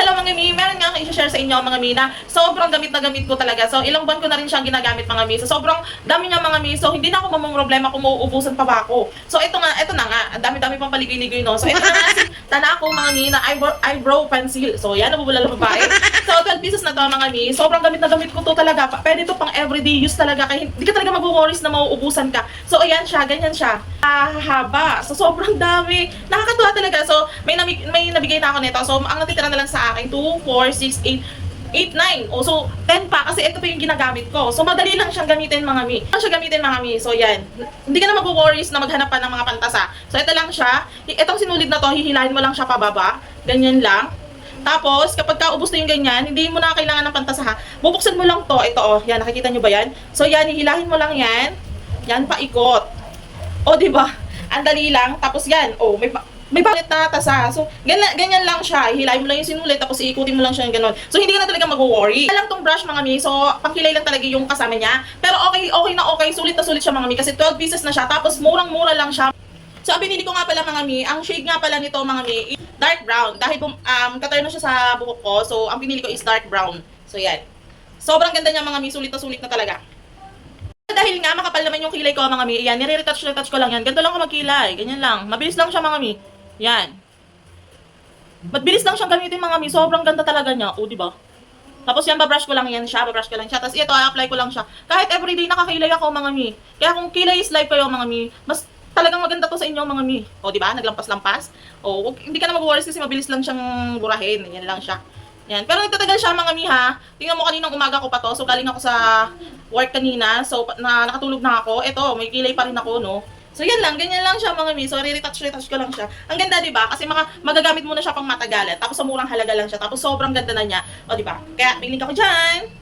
hello mga mi, meron nga akong i-share sa inyo mga mi na sobrang gamit na gamit ko talaga. So, ilang buwan ko na rin siyang ginagamit mga mi. So, sobrang dami niya mga mi. So, hindi na ako mamang problema kung mauubusan pa ba ako. So, ito nga, ito na nga. Ang dami-dami pang paligoy-ligoy no. So, ito na nga Tanako mga mi na eyebrow, eyebrow pencil. So, yan, nabubula ng babae. So, 12 pieces na to mga mi. Sobrang gamit na gamit ko to talaga. Pwede to pang everyday use talaga. Kaya hindi ka talaga mag-worries na mauubusan ka. So, ayan siya, ganyan siya. Ah, haba. So, sobrang dami. Nakakatuwa talaga. So, may, may nabigay na ako nito. So, ang natitira na lang sa akin, 2, 4, 6, 8, 8, 9. O, so, 10 pa. Kasi ito pa yung ginagamit ko. So, madali lang siyang gamitin, mga mi. Ano siya gamitin, mga mi? So, yan. Hindi ka na mag-worries na maghanap pa ng mga pantasa. So, ito lang siya. Itong sinulid na to, hihilahin mo lang siya pababa. Ganyan lang. Tapos, kapag kaubos na yung ganyan, hindi mo na kailangan ng pantasa ha. Bubuksan mo lang to. Ito, oh. Yan, nakikita nyo ba yan? So, yan, hihilahin mo lang yan. Yan, paikot. O, di ba? Ang dali lang. Tapos yan, oh, may may bakit na tasa. So, ganyan, ganyan lang siya. Hilahin mo lang yung sinulit, tapos iikutin mo lang siya yung ganun. So, hindi ka na talaga mag-worry. Kaya lang tong brush, mga mi. So, pangkilay lang talaga yung kasama niya. Pero okay, okay na okay. Sulit na sulit siya, mga mi. Kasi 12 pieces na siya. Tapos, murang-mura lang siya. So, ang binili ko nga pala, mga mi, ang shade nga pala nito, mga mi, dark brown. Dahil um, katayo na siya sa buhok ko. So, ang pinili ko is dark brown. So, yan. Sobrang ganda niya, mga mi. Sulit na sulit na talaga. Dahil nga makapal naman yung kilay ko mga mi, yan, nire-retouch retouch ko lang yan. Ganito lang ako magkilay, ganyan lang. Mabilis lang siya mga mi. Yan. Mabilis lang siyang gamitin mga mi, sobrang ganda talaga niya. O, di ba? Tapos yan, babrush ko lang yan siya, babrush ko lang siya. Tapos ito, i-apply ko lang siya. Kahit everyday nakakilay ako mga mi. Kaya kung kilay is life kayo mga mi, mas talagang maganda to sa inyo mga mi. O, di ba? Naglampas-lampas. O, wag- hindi ka na mag-worries kasi mabilis lang siyang burahin. Yan lang siya. Yan. Pero nagtatagal siya mga mi ha. Tingnan mo kaninang umaga ko pa to. So galing ako sa work kanina. So na nakatulog na ako. Ito, may kilay pa rin ako, no. So yan lang, ganyan lang siya mga mi. So re-retouch retouch ko lang siya. Ang ganda 'di ba? Kasi mga magagamit mo na siya pang matagalan. Tapos sa murang halaga lang siya. Tapos sobrang ganda na niya. O 'di ba? Kaya pili ka ko diyan.